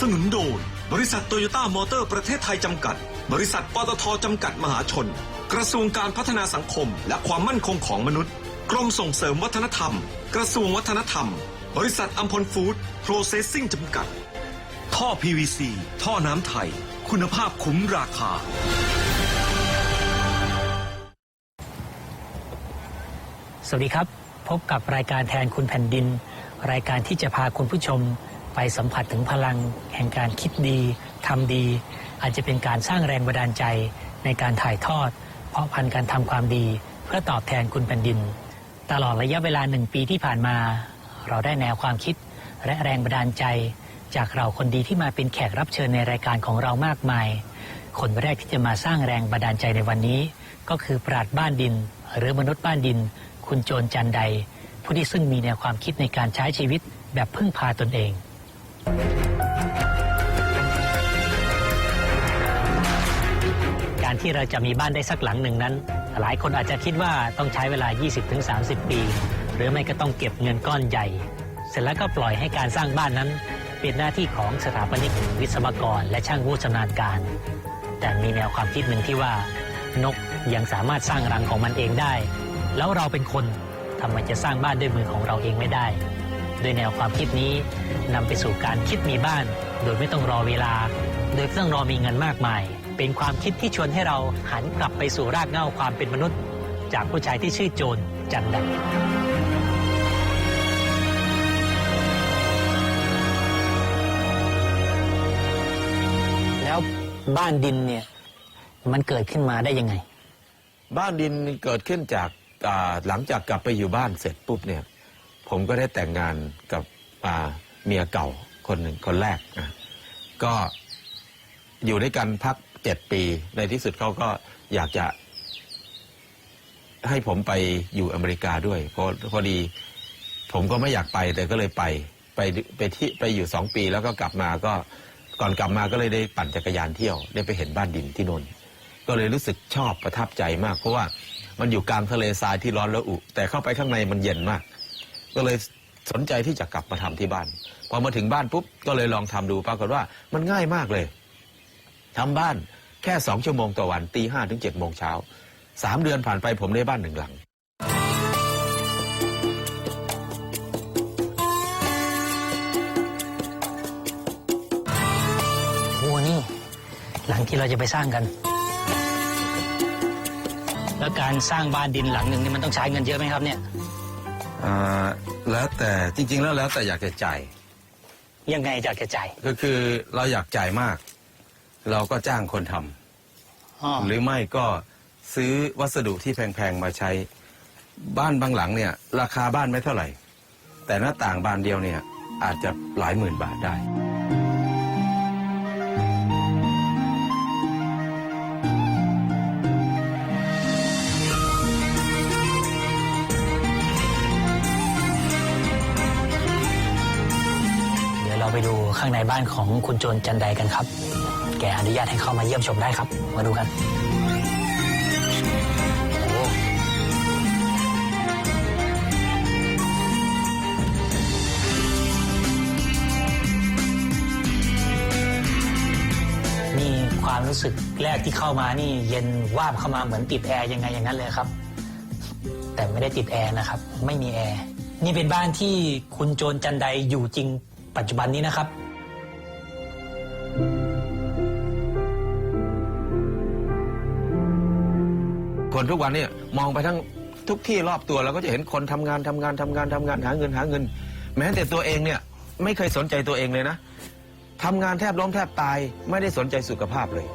สนับสนุนโดย บริษัทโตโยต้ามอเตอร์ประเทศไทยจำกัด บริษัทปตทจำกัดมหาชน กระทรวงการพัฒนาสังคม และความมั่นคงของมนุษย์ กรมส่งเสริมวัฒนธรรม กระทรวงวัฒนธรรม บริษัทอัมพลฟู้ดโปรเซสซิ่งจำกัด ท่อ PVC ท่อน้ำไทย คุณภาพคุ้มราคา สวัสดีครับ พบกับรายการแทนคุณแผ่นดิน รายการที่จะพาคุณผู้ชม ไปสัมผัสถึงพลังแห่งการคิดดีทำดี อาจจะเป็นการสร้างแรงบันดาลใจในการถ่ายทอด เพราะพันการทำความดี เพื่อตอบแทนคุณแผ่นดิน ตลอดระยะเวลาหนึ่งปีที่ผ่านมา เราได้แนวความคิดและแรงบันดาลใจ จากเราคนดีที่มาเป็นแขกรับเชิญในรายการของเรามากมาย คนแรกที่จะมาสร้างแรงบันดาลใจในวันนี้ ก็คือปราดบ้านดิน หรือมนุษย์บ้านดิน คุณโจรจันใด ผู้ที่ซึ่งมีแนวความคิดในการใช้ชีวิตแบบพึ่งพาตนเอง การที่เราจะมีบ้านได้สักหลังหนึ่งนั้น หลายคนอาจจะคิดว่าต้องใช้เวลา 20-30 ปี หรือไม่ก็ต้องเก็บเงินก้อนใหญ่ เสร็จแล้วก็ปล่อยให้การสร้างบ้านนั้น เป็นหน้าที่ของสถาปนิกวิศวกร และช่างผู้ชำนาญการ แต่มีแนวความคิดหนึ่งที่ว่านกยังสามารถสร้างรังของมันเองได้ แล้วเราเป็นคนทำไมจะสร้างบ้านด้วยมือของเราเองไม่ได้ โดยแนวความคิดนี้นำไปสู่การคิดมีบ้าน โดยไม่ต้องรอเวลา โดยไม่ต้องรอมีเงินมากมาย เป็นความคิดที่ชวนให้เราหันกลับไปสู่รากเหง้าความเป็นมนุษย์ จากผู้ชายที่ชื่อโจรจันดันแล้วบ้านดินเนี่ยมันเกิดขึ้นมาได้ยังไง บ้านดินเกิดขึ้นจากหลังจากกลับไปอยู่บ้านเสร็จปุ๊บเนี่ย ผมก็ได้แต่งงานกับเมียเก่าคนหนึ่งคนแรกนะก็อยู่ด้วยกันพักเจ็ดปี ในที่สุดเขาก็อยากจะ ให้ผมไปอยู่อเมริกาด้วยเพราะพอดี ผมก็ไม่อยากไปแต่ก็เลยไป ไปไปที่ไปอยู่สองปีแล้วก็กลับมาก็ก่อนกลับมาก็เลยได้ปั่นจักรยานเที่ยว ได้ไปเห็นบ้านดินที่นนก็เลยรู้สึกชอบประทับใจมาก เพราะว่ามันอยู่กลางทะเลทรายที่ร้อนระอุ แต่เข้าไปข้างในมันเย็นมาก ก็เลยสนใจที่จะกลับมาทำที่บ้าน พอมาถึงบ้านปุ๊บก็เลยลองทำดูปรากฏว่ามันง่ายมากเลยทำบ้านแค่สองชั่วโมงต่อวันตีห้าถึงเจ็ดโมงเช้าสามเดือนผ่านไปผมได้บ้านหนึ่งหลังโอ้นี่ หลังที่เราจะไปสร้างกัน แล้วการสร้างบ้านดินหลังหนึ่งนี่มันต้องใช้เงินเยอะไหมครับเนี่ย อ่าแล้วแต่จริง ๆ แล้วแล้วแต่อยากจะจ่าย ยังไงจากแกจ่ายก็คือเราอยากจ่ายมาก เราก็จ้างคนทำอ๋อหรือไม่ก็ซื้อวัสดุที่แพง ๆ มาใช้ บ้านบางหลังเนี่ย ราคาบ้านไม่เท่าไหร่ แต่หน้าต่างบานเดียวเนี่ยอาจจะหลายหมื่นบาทได้ ข้างในบ้านของคุณโจรจันใดกันครับ แกอนุญาตให้เข้ามาเยี่ยมชมได้ครับ มาดูกันโอ้นี่ความรู้สึกแรกที่เข้ามานี่เย็นวาบเข้ามาเหมือนติดแอร์ยังไงอย่างนั้นเลยครับ แต่ไม่ได้ติดแอร์นะครับ ไม่มีแอร์ นี่เป็นบ้านที่คุณโจรจันใดอยู่จริงปัจจุบันนี้นะครับ คนทุกวันเนี่ยมองไปทั้งทุกที่รอบตัวเราก็จะเห็นคนทำงานทำงานทำงานทำงานหาเงินหาเงิน แม้แต่ตัวเองเนี่ยไม่เคยสนใจตัวเองเลยนะทำงานแทบล้มแทบตายไม่ได้สนใจสุขภาพเลย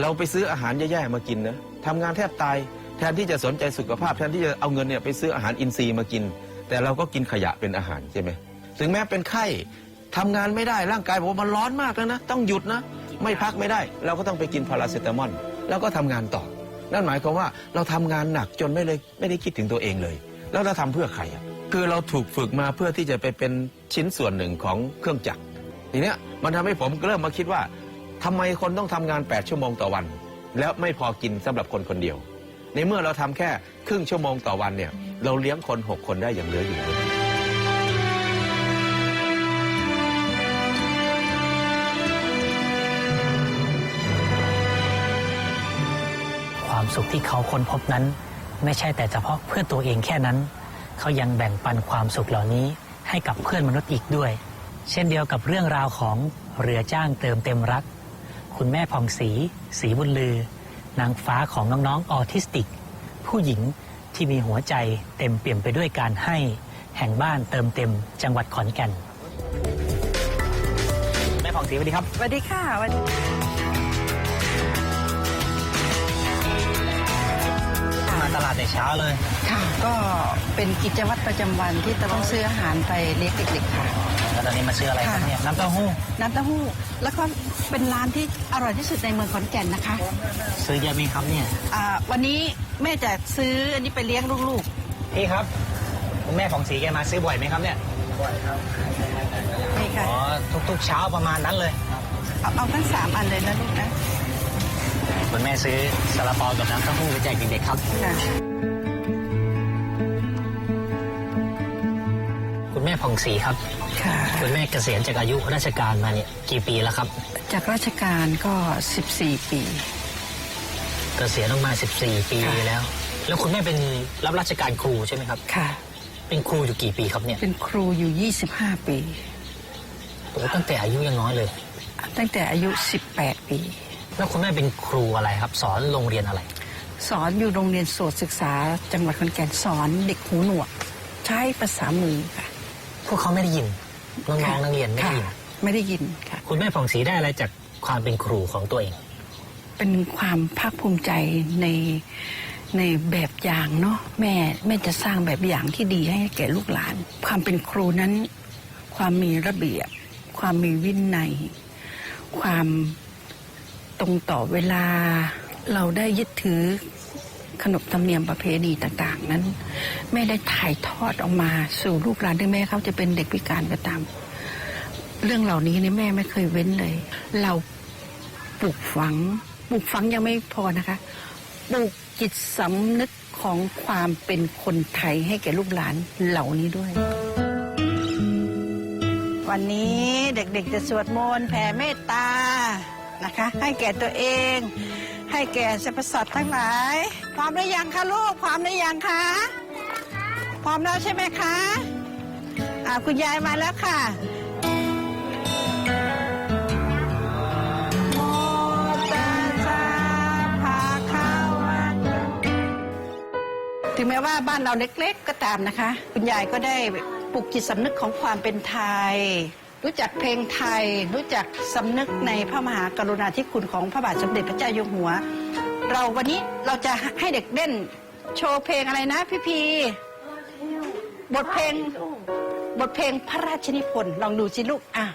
เราไปซื้ออาหารแย่ๆมากินนะทำงานแทบตายแทนที่จะสนใจสุขภาพ แทนที่จะเอาเงินเนี่ยไปซื้ออาหารอินทรีย์มากิน แต่เราก็กินขยะเป็นอาหารใช่ไหมถึงแม้เป็นไข้ทำงานไม่ได้ร่างกายบอกว่ามันร้อนมากแล้วนะ ต้องหยุดนะ ไม่พักไม่ได้ เราก็ต้องไปกินพาราเซตามอลแล้วก็ทำงานต่อ นั่นหมายความว่าเราทำงานหนักจนไม่เลยไม่ได้คิดถึงตัวเองเลย แล้วเราทำเพื่อใครอะคือเราถูกฝึกมาเพื่อที่จะไปเป็นชิ้นส่วนหนึ่งของเครื่องจักรทีเนี้ยมันทำให้ผมเริ่มมาคิดว่าทำไมคนต้องทำงาน 8 ชั่วโมงต่อวัน แล้วไม่พอกินสำหรับคนคนเดียว ในเมื่อเราทำแค่ครึ่งชั่วโมงต่อวันเนี่ย เราเลี้ยงคน 6 คนได้อย่างเหลืออยู่ สุขที่เขาค้นพบนั้น ไม่ใช่แต่เฉพาะเพื่อตัวเองแค่นั้น เขายังแบ่งปันความสุขเหล่านี้ให้กับเพื่อนมนุษย์อีกด้วย เช่นเดียวกับเรื่องราวของเรือจ้างเติมเต็มรัก คุณแม่ผ่องศรีศรีบุญลือ นางฟ้าของน้องๆออทิสติก ผู้หญิงที่มีหัวใจเต็มเปี่ยมไปด้วยการให้ แห่งบ้านเติมเต็มจังหวัดขอนแก่นแม่ผ่องศรีสวัสดีครับ สวัสดีค่ะสวัสดี ตลาดแต่เช้าเลย ค่ะ ก็เป็นกิจวัตรประจำวันที่จะต้องซื้ออาหารไปเลี้ยงเด็กๆค่ะ แล้วตอนนี้มาซื้ออะไรครับเนี่ยน้ำเต้าหู้น้ำเต้าหู้ แล้วก็เป็นร้านที่อร่อยที่สุดในเมืองขอนแก่นนะคะซื้อเยอะไหมครับเนี่ยอ่าวันนี้แม่จะซื้ออันนี้ไปเลี้ยงลูกพี่ครับคุณแม่ของสีแกมาซื้อบ่อยไหมครับเนี่ยๆนี่ค่ะ อ๋อทุกๆเช้าประมาณนั้นเลย เอาเอาทั้งสามอันเลยนะลูกนะ คุณแม่ซื้อซาลาเปากับน้ำเต้าหู้ไปแจกเด็กๆครับค่ะคุณแม่ผ่องศรีครับ ค่ะ คุณแม่เกษียณจากอายุราชการมาเนี่ยกี่ปีแล้วครับ จากราชการก็ 14 ปี เกษียณออกมา 14 ปีค่ะ แล้ว แล้วคุณแม่เป็นรับราชการครูใช่ไหมครับ ค่ะ เป็นครูอยู่กี่ปีครับเนี่ยเป็นครูอยู่ 25 ปี โอ้ตั้งแต่อายุยังน้อยเลย ตั้งแต่อายุ 18 ปี แล้วคุณแม่เป็นครูอะไรครับ สอนโรงเรียนอะไร สอนอยู่โรงเรียนโสตศึกษา จังหวัดขอนแก่นสอนเด็กหูหนวก ใช้ภาษามือค่ะ พวกเขาไม่ได้ยินน้องๆนักเรียนไม่ได้ยิน ค่ะไม่ได้ยินค่ะ คุณแม่ผ่องศรีได้อะไรจากความเป็นครูของตัวเอง เป็นความภาคภูมิใจในในแบบอย่างเนาะแม่แม่จะสร้างแบบอย่างที่ดีให้แก่ลูกหลาน ความเป็นครูนั้น ความมีระเบียบ ความมีวินัย ความ ตรงต่อเวลา เราได้ยึดถือขนบธรรมเนียมประเพณีต่างๆ นั้น แม่ได้ถ่ายทอดออกมาสู่ลูกหลานถึงแม้เขาจะเป็นเด็กพิการก็ตาม เรื่องเหล่านี้นี่แม่ไม่เคยเว้นเลย เราปลูกฝังปลูกฝังยังไม่พอนะคะปลูกจิตสำนึกของความเป็นคนไทยให้แก่ลูกหลานเหล่านี้ด้วย วันนี้เด็กๆจะสวดมนต์แผ่เมตตา นะคะ ให้แก่ตัวเอง ให้แก่สรรพสัตว์ทั้งหลาย พร้อมหรือยังคะลูก พร้อมหรือยังคะ พร้อมแล้วใช่ไหมคะอ่าคุณยายมาแล้วค่ะโมตัสสะถึงแม้ว่าบ้านเราเล็กๆก็ตามนะคะ คุณยายก็ได้ปลุกจิตสำนึกของความเป็นไทย รู้จักเพลงไทย รู้จักสำนึกในพระมหากรุณาธิคุณของพระบาทสมเด็จพระเจ้าอยู่หัว เราวันนี้เราจะให้เด็กเล่น โชว์เพลงอะไรนะพี่พีบทเพลงบทเพลงพระราชนิพนธ์ลองดูสิลูกอะ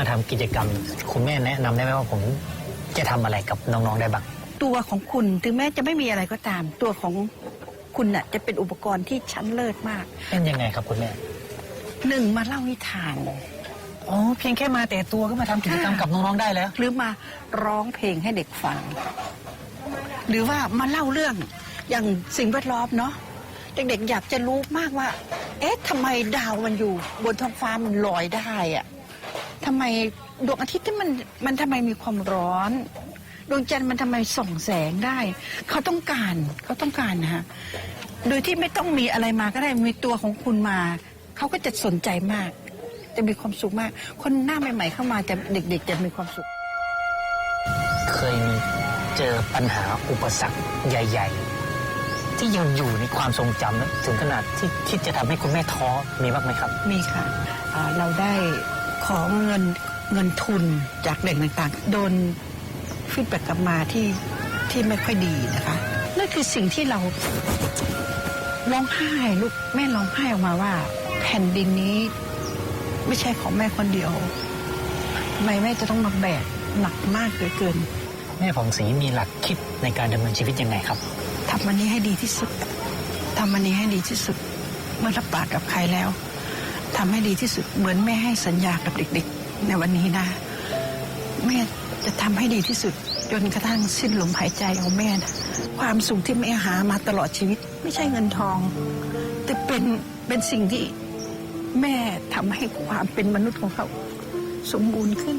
มอยากเข้ามาทำกิจกรรม คุณแม่แนะนำได้ไหมว่าผมจะทำอะไรกับน้องๆได้บ้างตัวของคุณถึงแม้จะไม่มีอะไรก็ตาม ตัวของคุณน่ะจะเป็นอุปกรณ์ที่ชั้นเลิศมาก เป็นยังไงครับคุณแม่หนึ่งมาเล่านิทานอ๋อเพียงแค่มาแต่ตัวก็มาทำกิจกรรมกับน้องๆได้แล้ว หรือมาร้องเพลงให้เด็กฟัง หรือว่ามาเล่าเรื่องอย่างสิ่งแวดล้อมเนาะเด็กๆอยากจะรู้มากว่า เอ๊ะทำไมดาวมันอยู่ บนท้องฟ้ามันลอยได้อะ ทำไมดวงอาทิตย์ที่มันมันทำไมมีความร้อน ดวงจันทร์มันทำไมส่องแสงได้ เขาต้องการเขาต้องการนะฮะโดยที่ไม่ต้องมีอะไรมาก็ได้มีตัวของคุณมา เขาก็จะสนใจมาก จะมีความสุขมาก คนหน้าใหม่ ๆ เข้ามาจะเด็ก ๆ จะมีความสุข เคยมีเจอปัญหาอุปสรรคใหญ่ ๆ ที่ยังอยู่ในความทรงจำนะถึงขนาดที่คิดจะทำให้คุณแม่ท้อมีบ้างไหมครับ มีค่ะอ่าเราได้ ของเงินเงินทุนจากแหล่งต่างๆ โดนฟีดแบ็กกลับมาที่ที่ไม่ค่อยดีนะคะนั่นคือสิ่งที่เราร้องไห้ลูกแม่ร้องไห้ออกมาว่า แผ่นดินนี้ไม่ใช่ของแม่คนเดียวทำไมแม่จะต้องมาแบกหนักมากเหลือเกิน แม่ผ่องศรีมีหลักคิดในการดำเนินชีวิตยังไงครับทำมันนี้ให้ดีที่สุดทำมันนี้ให้ดีที่สุด เมื่อรับปากกับใครแล้ว ทำให้ดีที่สุดเหมือนแม่ให้สัญญากับเด็กๆ ในวันนี้นะ แม่จะทำให้ดีที่สุด จนกระทั่งสิ้นลมหายใจของแม่นะความสุขที่แม่หามาตลอดชีวิต ไม่ใช่เงินทอง แต่เป็นเป็นสิ่งที่แม่ทำให้ความเป็นมนุษย์ของเขา สมบูรณ์ขึ้น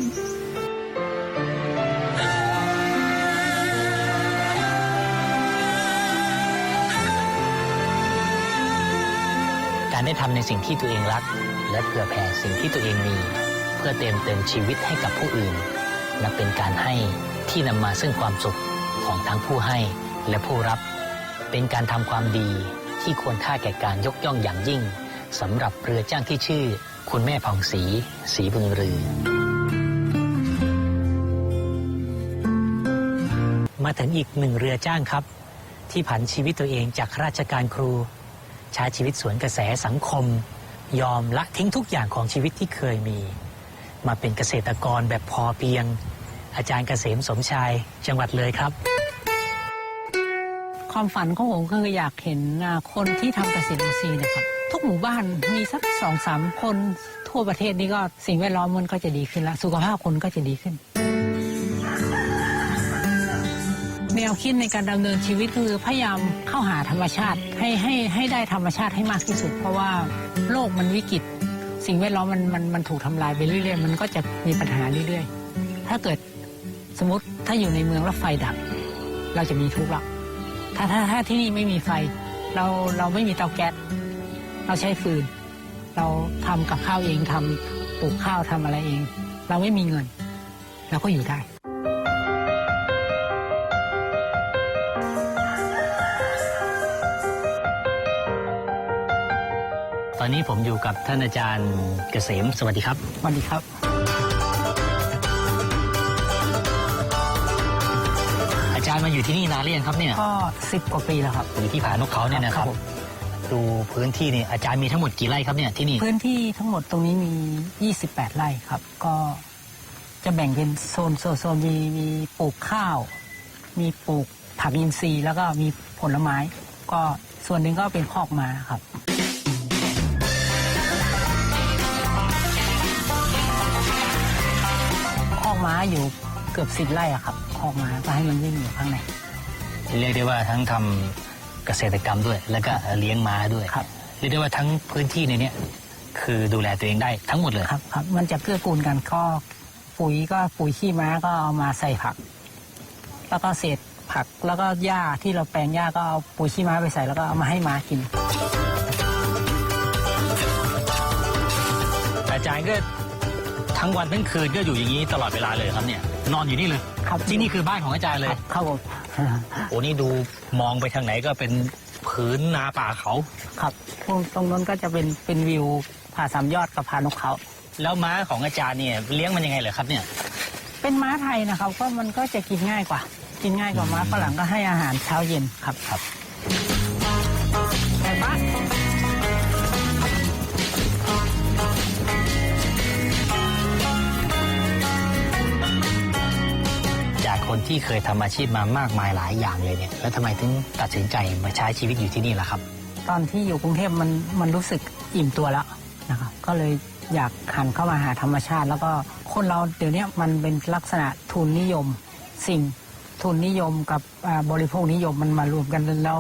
ได้ทำในสิ่งที่ตัวเองรัก และเผื่อแผ่สิ่งที่ตัวเองมี เพื่อเติมเต็มชีวิตให้กับผู้อื่น นับเป็นการให้ที่นำมาซึ่งความสุขของทั้งผู้ให้และผู้รับ เป็นการทำความดีที่ควรค่าแก่การยกย่องอย่างยิ่งสำหรับเรือจ้างที่ชื่อ คุณแม่ผ่องศรีศรีบึงรือ มาถึงอีกหนึ่งเรือจ้างครับ ที่ผันชีวิตตัวเองจากราชการครู ใช้ชีวิตสวนกระแสสังคม ยอมละทิ้งทุกอย่างของชีวิตที่เคยมี มาเป็นเกษตรกรแบบพอเพียง อาจารย์เกษมสมชายจังหวัดเลยครับ ความฝันของผมคืออยากเห็นคนที่ทำเกษตรอินทรีย์นะครับ ทุกหมู่บ้านมีสักสองสามคนทั่วประเทศนี้ก็สิ่งแวดล้อมมันก็จะดีขึ้นละสุขภาพคนก็จะดีขึ้น นวคิดในการดำเนินชีวิตคือพยายามเข้าหาธรรมชาติให้ให้ให้ได้ธรรมชาติให้มากที่สุด เพราะว่าโลกมันวิกฤต สิ่งแวดล้อมมันมันมันถูกทำลายไปเรื่อยๆ มันก็จะมีปัญหาเรื่อยๆ ถ้าเกิดสมมติถ้าอยู่ในเมืองแล้วไฟดับ เราจะมีทุกข์ละถ้าถ้าถ้าที่นี่ไม่มีไฟ เราเราไม่มีเตาแก๊สเราใช้ฟืน เราทำกับข้าวเองทำปลูกข้าวทำอะไรเอง เราไม่มีเงินเราก็อยู่ได้ ตอนนี้ผมอยู่กับท่านอาจารย์เกษม สวัสดีครับ สวัสดีครับ อาจารย์มาอยู่ที่นี่นานหรือยังครับเนี่ยก็สิบกว่าปีแล้วครับ อยู่ที่ผานกเขาเนี่ยนะครับครับผมดูพื้นที่นี่อาจารย์มีทั้งหมดกี่ไร่ครับเนี่ยที่นี่ พื้นที่ทั้งหมดตรงนี้มี 28 ไร่ครับ ก็จะแบ่งเป็นโซนโซนโซนมีมีปลูกข้าว มีปลูกผักอินทรีย์แล้วก็มีผลไม้ ก็ส่วนหนึ่งก็เป็นคอกม้าครับ ม้าอยู่เกือบสิบไร่อะครับคอกม้าก็ให้มันวิ่งอยู่ข้างใน เรียกได้ว่าทั้งทำเกษตรกรรมด้วย แล้วก็เลี้ยงม้าด้วยครับ เรียกได้ว่าทั้งพื้นที่ในเนี้ยคือดูแลตัวเองได้ทั้งหมดเลย ครับครับมันจะเกื้อกูลกันก็ปุ๋ยก็ปุ๋ยขี้ม้าก็เอามาใส่ผัก แล้วก็เศษผักแล้วก็หญ้าที่เราแปลงหญ้าก็เอาปุ๋ยขี้ม้าไปใส่แล้วก็เอามาให้ม้ากิน อาจารย์ก็ ทั้งวันทั้งคืนก็อยู่อย่างนี้ตลอดเวลาเลยครับเนี่ย นอนอยู่นี่เลยครับ ที่นี่คือบ้านของอาจารย์เลย ครับครับผมโอ้นี่ดูมองไปทางไหนก็เป็นผืนนาป่าเขา ครับตรงตรงนั้นก็จะเป็นเป็นวิวผาสามยอดกับผานกเขา แล้วม้าของอาจารย์เนี่ยเลี้ยงมันยังไงเหรอครับเนี่ย เป็นม้าไทยนะครับก็มันก็จะกินง่ายกว่า กินง่ายกว่าม้าฝรั่งก็ให้อาหารเช้าเย็นครับครับ คนที่เคยทำอาชีพมามากมายหลายอย่างเลยเนี่ยแล้วทำไมถึงตัดสินใจมาใช้ชีวิตอยู่ที่นี่ล่ะครับ ตอนที่อยู่กรุงเทพมันมันรู้สึกอิ่มตัวแล้วนะครับก็เลยอยากหันเข้ามาหาธรรมชาติ แล้วก็คนเราเดี๋ยวนี้มันเป็นลักษณะทุนนิยม สิ่งทุนนิยมกับบริโภคนิยมมันมารวมกันแล้ว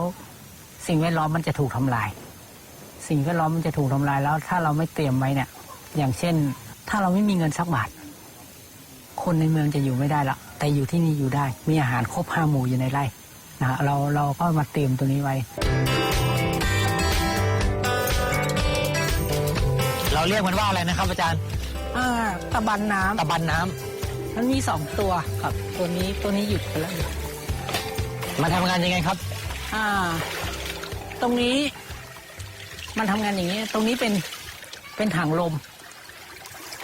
สิ่งแวดล้อมมันจะถูกทำลาย สิ่งแวดล้อมมันจะถูกทำลายแล้ว ถ้าเราไม่เตรียมไว้เนี่ย อย่างเช่น ถ้าเราไม่มีเงินสักบาทคนในเมืองจะอยู่ไม่ได้ละ แต่อยู่ที่นี่อยู่ได้ มีอาหารครบห้าหมู่อยู่ในไร่นะฮะเราเราก็มาเตรียมตัวนี้ไว้เราเราเรียกมันว่าอะไรนะครับ อาจารย์อ่าตะบันน้ำตะบันน้ำมันมีสองตัวครับ ตัวนี้ตัวนี้หยุดไปแล้วมาทำงานยังไงครับ อ่า ตรงนี้ มันทำงานอย่างนี้ ตรงนี้เป็นเป็นถังลม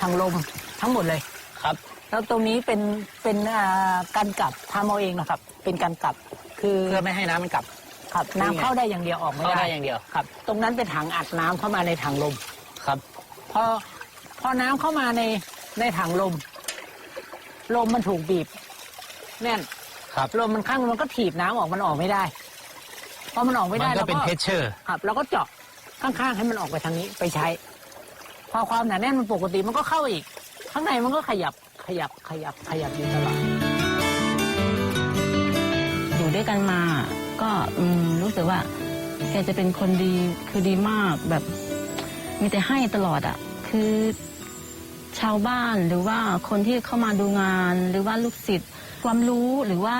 ถังลมทั้งหมดเลยครับ แล้วตรงนี้เป็นเป็นอ่าการกลับทำเอาเองนะครับ เป็นการกลับคือเพื่อไม่ให้น้ำมันกลับครับนี่ไงน้ำเข้าได้อย่างเดียวออกไม่เข้าได้ได้อย่างเดียว ครับ ตรงนั้นเป็นถังอัดน้ำเข้ามาในถังลม ครับ พอพอน้ำเข้ามาในในถังลม ลมมันถูกบีบ แน่นครับ ลมมันข้างมันก็ถีบน้ำออกมันออกไม่ได้พอมันออกไม่มัได้นก็เราเป็นก็เพชเชอร์ ครับเราก็เจาะข้างๆให้มันออกไปทางนี้ไปใช้ พอความหนาแน่นมันปกติมันก็เข้าอีก ข้างในมันก็ขยับ ขยับขยับขยับอยู่ตลอดอยู่ด้วยกันมาก็รู้สึกว่าแกจะเป็นคนดีคือดีมากแบบ มีแต่ให้ตลอดอะ่ะ คือชาวบ้านหรือว่าคนที่เข้ามาดูงาน หรือว่าลูกศิษย์ความรู้หรือว่า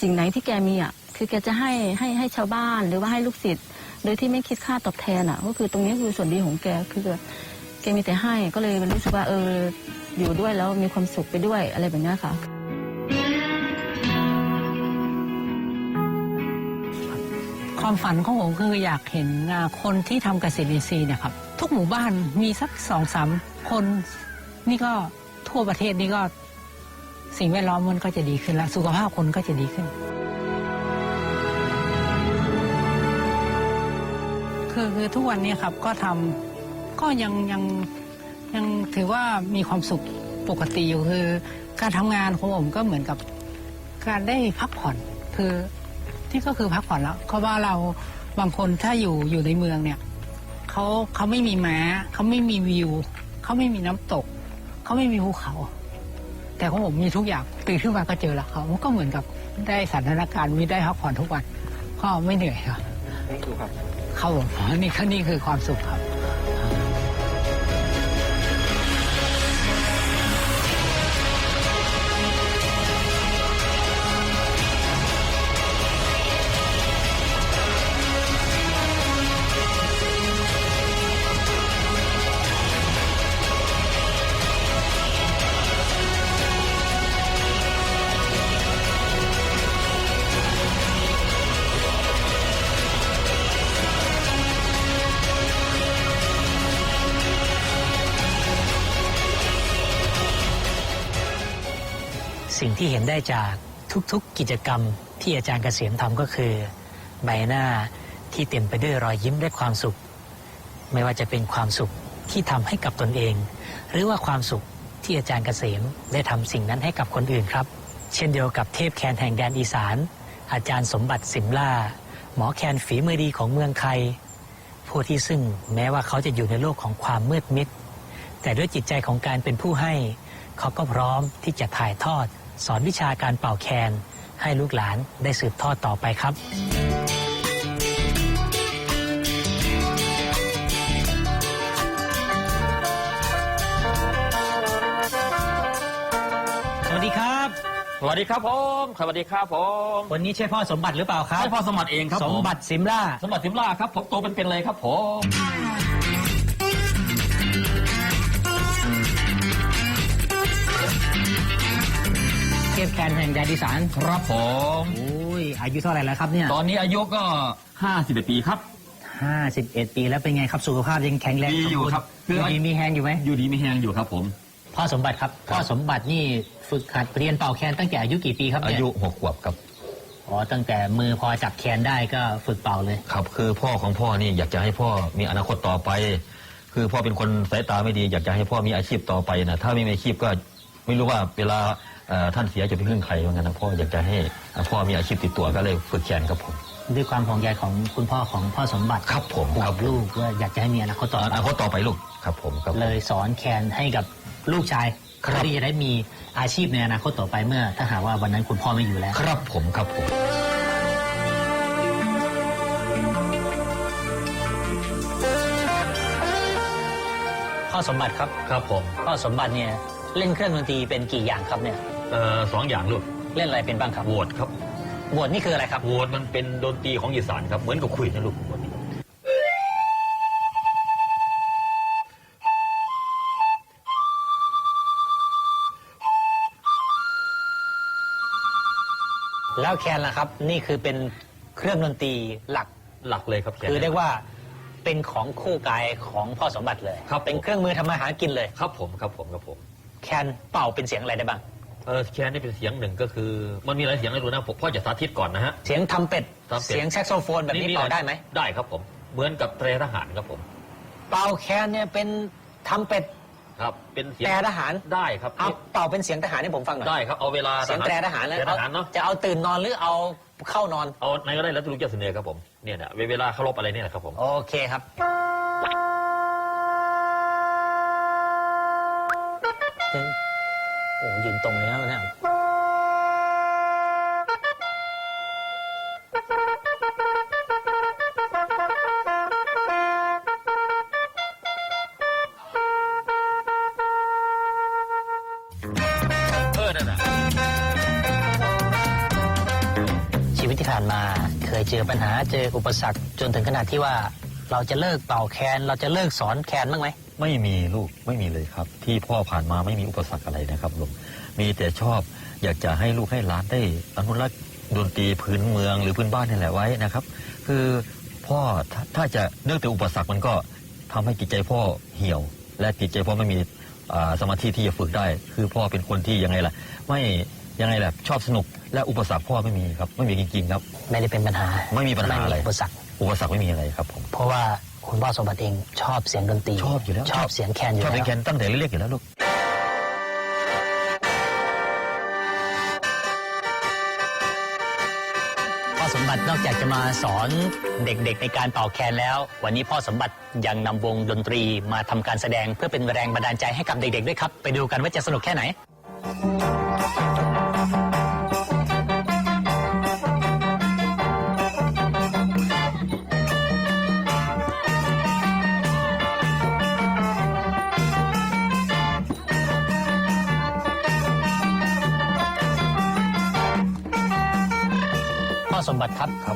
สิ่งไหนที่แกมีอะ่ะคือแกจะให้ให้ให้ชาวบ้านหรือว่าให้ลูกศิษย์โดยที่ไม่คิดค่าตอบแทนอะ ก็คือตรงนี้คือส่วนดีของแกคือแกมีแต่ให้ก็เลยรู้สึกว่าเออ อยู่ด้วยแล้วมีความสุขไปด้วยอะไรแบบนี้ค่ะ ความฝันของผมคืออยากเห็นคนที่ทำเกษตรอินทรีย์เนะครับ ทุกหมู่บ้านมีสักสองสามคนนี่ก็ทั่วประเทศนี่ก็สิ่งแวดล้อมมันก็จะดีขึ้นแล้วสุขภาพคนก็จะดีขึ้น คือคือทุกวันนี้ครับก็ทำก็ยังยัง ยังถือว่ามีความสุขปกติอยู่คือ การทำงานของผมก็เหมือนกับการได้พักผ่อนคือที่ก็คือพักผ่อนแล้วเพราะว่าเราบางคนถ้าอยู่อยู่ในเมืองเนี่ยเขาเขาไม่มีม้าเขาไม่มีวิวเขาไม่มีน้ำตกเขาไม่มีภูเขา แต่ของผมมีทุกอย่างตื่นขึ้นมาก็เจอแล้วเขามันก็เหมือนกับได้สันทนการณ์มีได้พักผ่อนทุกวันก็ไม่เหนื่อยครับครับผมนี่ก็นี่คือความสุขครับ สิ่งที่เห็นได้จากทุกๆกิจกรรมที่อาจารย์เกษมทำก็คือ ใบหน้าที่เต็มไปด้วยรอยยิ้มและความสุข ไม่ว่าจะเป็นความสุขที่ทำให้กับตนเอง หรือว่าความสุขที่อาจารย์เกษมได้ทำสิ่งนั้นให้กับคนอื่นครับ เช่นเดียวกับเทพแคนแห่งแดนอีสาน อาจารย์สมบัติสิมล่า หมอแคนฝีมือดีของเมืองไทยผู้ที่ซึ่งแม้ว่าเขาจะอยู่ในโลกของความมืดมิด แต่ด้วยจิตใจของการเป็นผู้ให้ เขาก็พร้อมที่จะถ่ายทอด สอนวิชาการเป่าแคน ให้ลูกหลานได้สืบทอดต่อไปครับสวัสดีครับ สวัสดีครับผมสวัสดีครับผมวันนี้ใช่พ่อสมบัติหรือเปล่าครับใช่พ่อสมบัติเองครับสผมบัติสิมล่าสมบัติทิมล่าครับผมโตเป็นๆเลยครับผม เทพแคนแห่งแดนอีสานครับผมโอ้ยอายุเท่าไหร่แล้วครับเนี่ยตอนนี้อายุก็51ปีครับห้าสิบเอ็ดปีแล้วเป็นไงครับสุขภาพยังแข็งแรงดีอยู่สมณครับอยู่ดีมีแฮงอยู่ไหมอยู่ดีไม่แห้งอยู่ครับผม พ่อสมบัติครับพ่อสมบัตินี่ฝึกหัดเรียนเป่าแคนตั้งแต่อายุกี่ปีครับอาเนี่ยยุหกขวบครับอ๋อตั้งแต่มือพอจับแคนได้ก็ฝึกเป่าเลย ครับ คือพ่อของพ่อนี่อยากจะให้พ่อมีอนาคตต่อไป คือพ่อเป็นคนสายตาไม่ดี อยากจะให้พ่อมีอาชีพต่อไปนะถ้าไม่มีอาชีพก็ไม่รู้ว่าเวลาเอ่อ ท่านเสียจะไปพึ่งใครว่างั้นนะพ่ออยากจะให้พ่อมีอาชีพติดตัวก็เลยฝึกแขนครับผมด้วยความห่วงใยของคุณพ่อของพ่อสมบัติครับผมห่วครับงลูกว่าอยากจะให้มีอนาคตต่ออนาคตต่อไปลูกครับผมครับเลยสอนแคนให้กับลูกชายครับเพื่อที่จะได้มีอาชีพในอนาคตต่อไปเมื่อ ถ้าหากว่าวันนั้นคุณพ่อไม่อยู่แล้ว ครับผมครับผมพ่อสมบัติครับครับผมพ่อสมบัติเนี่ยเล่นเครื่องดนตรีเป็นกี่อย่างครับเนี่ย ออสองอย่างลูกเล่นอะไรเป็นบ้างครับโหวดครับโหวดนี่คืออะไรครับ โหวดมันเป็นดนตรีของอีสานครับเหมือนกับคุยนะลูกโหวดนี่แล้วแคนล่ะครับ นี่คือเป็นเครื่องดนตรีหลัก หลักเลยครับแคนคือเรียกว่าเป็นของคู่กายของพ่อสมบัติเลย ครับ เป็นเครื่องมือทำมาหากินเลย ครับผมครับผมครับผม แคนเป่าเป็นเสียงอะไรได้บ้าง เออแคนนี่เป็นเสียงหนึ่งก็คือ มันมีหลายเสียงให้ดูนะผมพ่อจะสาธิตก่อนนะฮะ เสียงทำเป็ด ทำเป็ด เสียงแซกโซโฟนแบบนี้เป่าได้ไหม ได้ครับผม เหมือนกับเตรทหารครับผม เป่าแคนเนี่ยเป็นทำเป็ด ครับ เป็นเสียงแต่ทหาร ได้ครับเอาเป่าเป็นเสียงทหารให้ผมฟังหน่อย ได้ครับ เอาเวลาเสียงแตรทหารเลยแตรทหารเนาะ จะเอาตื่นนอนหรือเอาเข้านอน เอาไหนก็ได้แล้วจะรู้จะเสนอครับผม เนี่ยเนี่ยเวลาเคารพอะไรเนี่ยนะครับผม โอเคครับ โอ้ยืนตรงเลยนะเนี่ยเออนั่นน่ะชีวิตที่ผ่านมาเคยเจอปัญหาเจออุปสรรคจนถึงขนาดที่ว่า เราจะเลิกเป่าแคนเราจะเลิกสอนแคนบ้างไหม ไม่มีลูกไม่มีเลยครับ ที่พ่อผ่านมาไม่มีอุปสรรคอะไรนะครับลุงมีแต่ชอบอยากจะให้ลูกให้หลานได้อนุรักษ์ดนตรีพื้นเมืองหรือพื้นบ้านนี่แหละไว้นะครับ คือพ่อถ้าถ้าจะเนื่องแต่อุปสรรคมันก็ทำให้จิตใจพ่อเหี่ยว และจิตใจพ่อไม่มีอ่าสมาธิที่จะฝึกได้ คือพ่อเป็นคนที่ยังไงล่ะ ไม่ยังไงล่ะชอบสนุก และอุปสรรคพ่อไม่มีครับ ไม่มีจริงๆครับ ไม่ได้เป็นปัญหา ไม่มีปัญหาอะไรม่มีอุปสรรคอุปสรรคไม่มีอะไรครับผมเพราะว่า คุณพ่อสมบัติเองชอบเสียงดนตรีชอบอยู่แล้วชอบเสียงแคนอยู่ชอบแล้เล่วนแคนตั้งแต่เล็กๆอยู่แล้วลูกพ่อสมบัตินอกจากจะมาสอนเด็กๆในการเป่าแคนแล้ว วันนี้พ่อสมบัติยังนำวงดนตรีมาทำการแสดงเพื่อเป็นแรงบันดาลใจให้กับเด็กๆด้วยครับ ไปดูกันว่าจะสนุกแค่ไหนพ่อ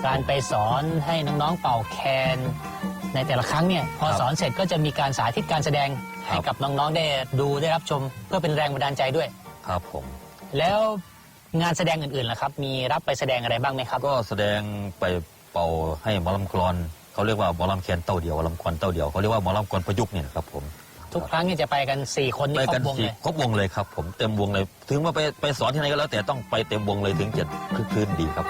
การไปสอนให้น้องๆเป่าแคน ในแต่ละครั้งเนี่ยพอครับสอนเสร็จก็จะมีการสาธิตการแสดงครับให้กับน้องๆได้ดูได้รับชม เพื่อเป็นแรงบันดาลใจด้วย ครับผม แล้วงานแสดงอื่นๆล่ะครับ มีรับไปแสดงอะไรบ้างไหมครับ ก็แสดงไปเป่าให้หมอลำกรอนเขาเรียกว่าหมอลำแคนเต้าเดียวหมอลำกรอนเต้าเดียวเขาเรียกว่าหมอลำกรอนประยุกต์เนี่ยนะครับผมทุกครั้งเนี่ยจะไปกัน 4 คนไปนี่ครกันบวงสี่เลย ครบวงเลยครับ ผมเต็มวงเลย ถึงว่าไปไปสอนที่ไหนก็แล้วแต่ต้องไปเต็มวงเลยถึงจะคึกคืนดีครับ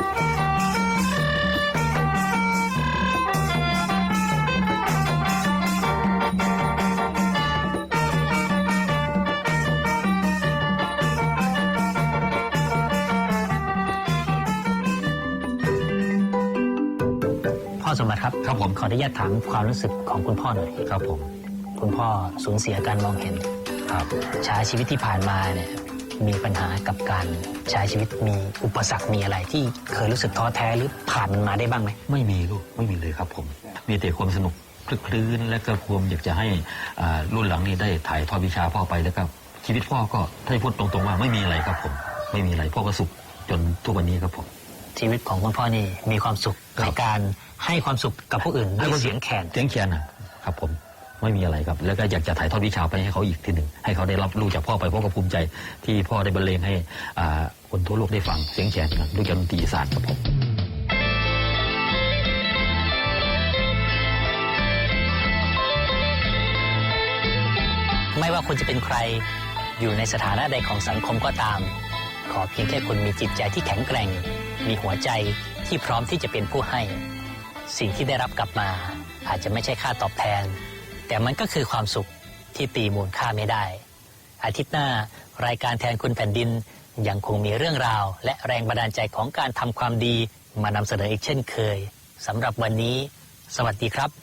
บัติครับครับผมขออนุญาตถามความรู้สึกของคุณพ่อหน่อยครับผม คุณพ่อสูญเสียการมองเห็นครับใช้ชีวิตที่ผ่านมาเนี่ยมีปัญหากับการใช้ชีวิตมีอุปสรรคมีอะไรที่เคยรู้สึกท้อแท้หรือผ่านมันมาได้บ้างไหมไม่มีลูกไม่มีเลยครับผม มีแต่ความสนุกคลึกคลื้นและก็ความอยากจะให้อ่ารุ่นหลังนี้ได้ถ่ายทอดวิชาพ่อไปแล้วก็ชีวิตพ่อก็ถ้าจะพูดตรงๆว่าไม่มีอะไรครับผม ไม่มีอะไรพ่อก็สุขจนทุกวันนี้ครับผม ชีวิตของคุณพ่อนี่มีความสุขครัในบการให้ความสุขกับผู้อื่นด้วยเสียงแคนเสียงแคนนะครับผมไม่มีอะไรครับ แล้วก็อยากจะถ่ายทอดวิชาไปให้เขาอีกทีหนึ่งให้เขาได้รับรู้จากพ่อไปพ่อก็ภูมิใจ ที่พ่อได้บรรเลงให้อ่าคนทั่วโลกได้ฟังเสียงแคนกันด้วยดนตรีอีสานครับผมไม่ว่าคุณจะเป็นใครอยู่ในสถานะใดของสังคมก็ตาม ขอเพียงแค่คุณมีจิตใจที่แข็งแกร่ง มีหัวใจที่พร้อมที่จะเป็นผู้ให้ สิ่งที่ได้รับกลับมา อาจจะไม่ใช่ค่าตอบแทน แต่มันก็คือความสุขที่ตีมูลค่าไม่ได้ อาทิตย์หน้ารายการแทนคุณแผ่นดินยังคงมีเรื่องราว และแรงบันดาลใจของการทำความดีมานำเสนออีกเช่นเคยสำหรับวันนี้ สวัสดีครับ